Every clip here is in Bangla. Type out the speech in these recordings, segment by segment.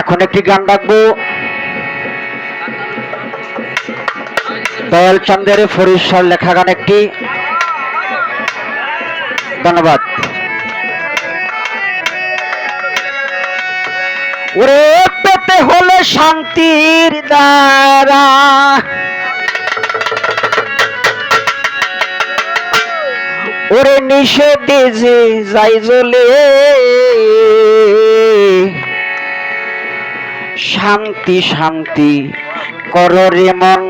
এখন একটি গান রাখব। দয়াল চন্দ্রের ফরিশ্বর লেখা গান একটি। ধন্যবাদ। ওরে পেতে হলে শান্তির দ্বারা। ওরে নিষেধে যে যাই জলে শান্তি শান্তি কর মন,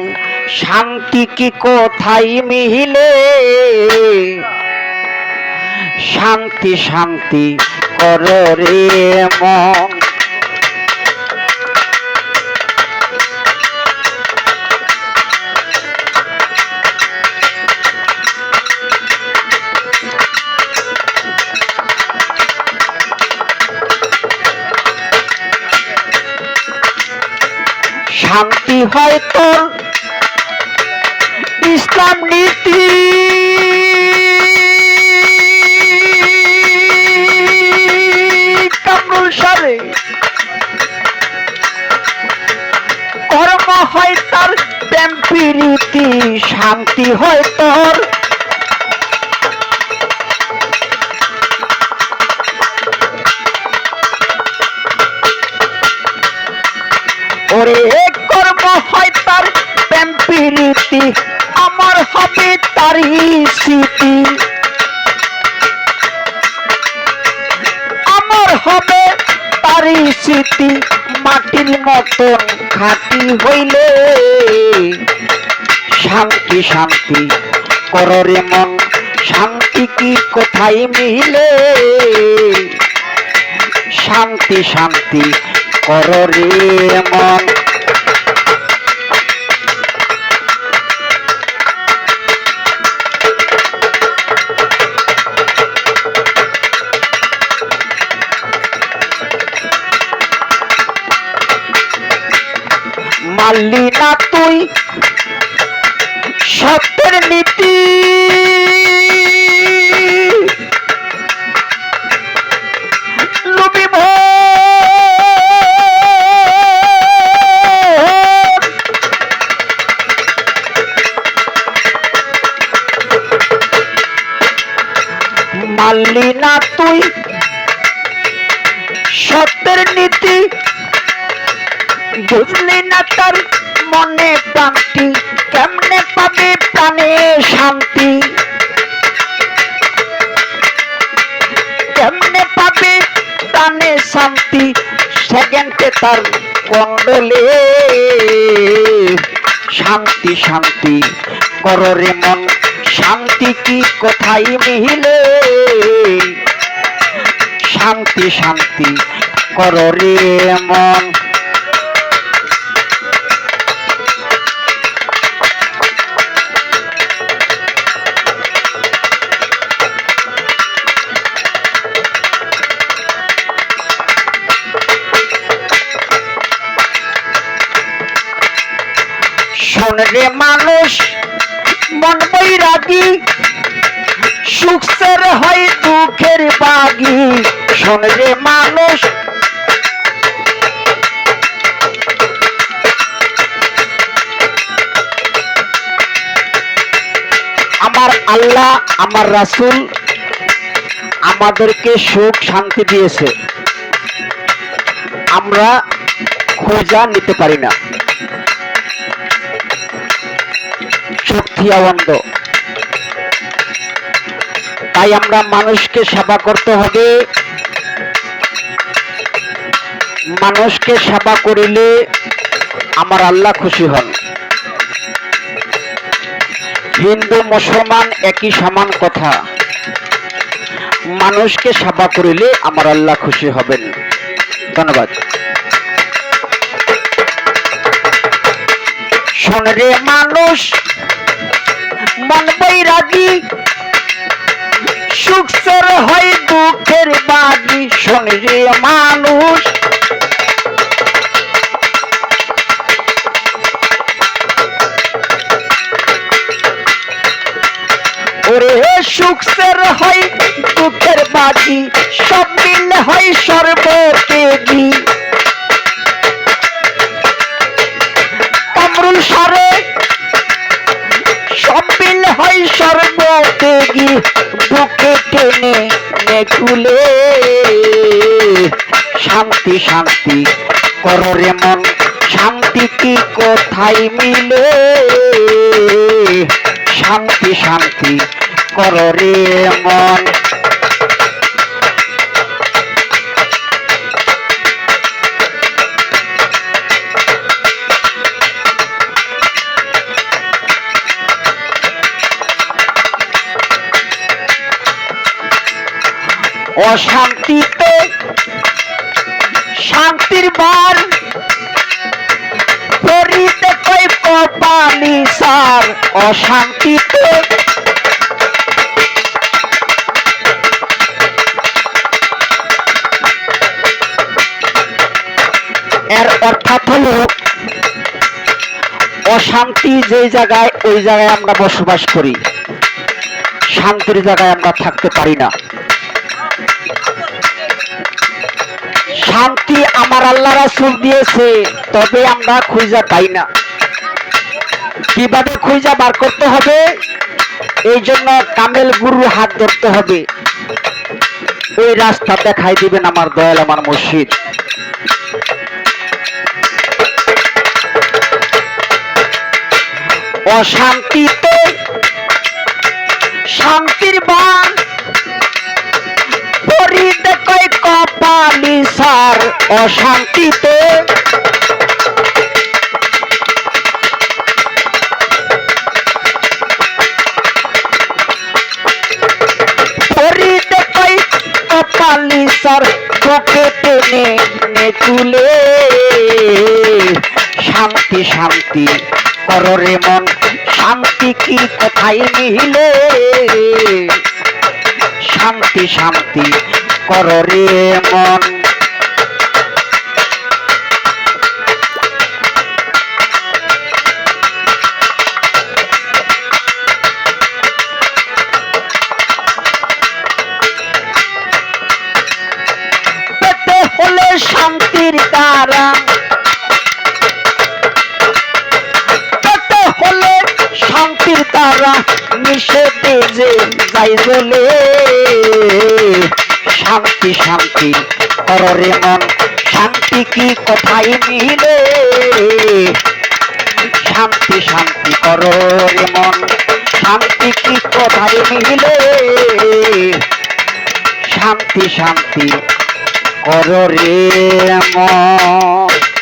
শান্তি কি কোথায় মিহিলে? শান্তি শান্তি কর মন। শান্তি হয় তোর ইসলাম নীতি। কামরুল সারে কর্ম হয় তার প্রেম শান্তি হয় তোর। প্রীতি আমার হবে তারই স্মৃতি। আমার হবে তারই স্মৃতি, মাটির মতন খাঁটি হইলে। শান্তি শান্তি কররে মন, শান্তি কি কোথায় মিলে? শান্তি শান্তি কররে মন। মানলি না তুই সত্যের নীতি। মানলি না তুই সত্যের নীতি বুঝলি না তার মনে প্রান্তি কেমনে পাবে প্রাণে শান্তি? কেমনে পাবে প্রাণে শান্তি? সেকেন্ডে তার কন্ডলে শান্তি শান্তি। কররে মন, শান্তি কি কোথায় মিহিলে শান্তি শান্তি। কররে মন শোন রে মানুষ, মন বৈরাগী সুখের হয় দুঃখের বাগি। শোন রে মানুষ, আমার আল্লাহ, আমার রাসূল আমাদেরকে সুখ শান্তি দিয়েছে। আমরা খোঁজা নিতে পারি না। শক্তি আনন্দ তাই আমরা মানুষকে সেবা করতে হবে। মানুষকে সেবা করিলে আমার আল্লাহ খুশি হন। হিন্দু, মুসলমান একই সমান কথা। মানুষকে সেবা করিলে আমার আল্লাহ খুশি হবেন। ধন্যবাদ। শোন মানুষ মন বৈরাগী সুখের হয় দুঃখের বাগি, শোন মানুষ। ওরে সুখের হয় দুঃখের বাগি, সব মিলে শান্তি কামরুল সর্বত্যাগী বুকে টেনে নেকুলে শান্তি শান্তি করো রে মন। শান্তি কি কোথায় মিলে? শান্তি শান্তি করো রে মন। অশান্তিতে, শান্তির বার পরিতে কই কপালি সার অশান্তিতে। এর অর্থাৎ হলো, অশান্তি যে জায়গায়, ওই জায়গায় আমরা বসবাস করি, শান্তির জায়গায় আমরা থাকতে পারি না। শান্তি আমার আল্লাহ রাসুল দিয়েছে, তবে আমরা খুঁজা পাই না। কীভাবে খুঁজা বার করতে হবে? এই জন্য কামেল গুরুর হাত ধরতে হবে। ওই রাস্তা দেখাই দিবেন আমার দয়াল, আমার মসজিদ অশান্তিতে শান্তির বান সার অশান্তিতে। তুলে। শান্তি শান্তি করো রে মন শান্তি কি কোথায় মিলে? শান্তি শান্তি করো রে মন শান্তির দ্বারা। পেতে হলে শান্তির দ্বারা মিশে যে যাই বলে। শান্তি শান্তি। কররে মন, শান্তি কি কোথায় মিলে? শান্তি শান্তি কররে মন, শান্তি কি কোথায় মিলে? শান্তি শান্তি কররে মন।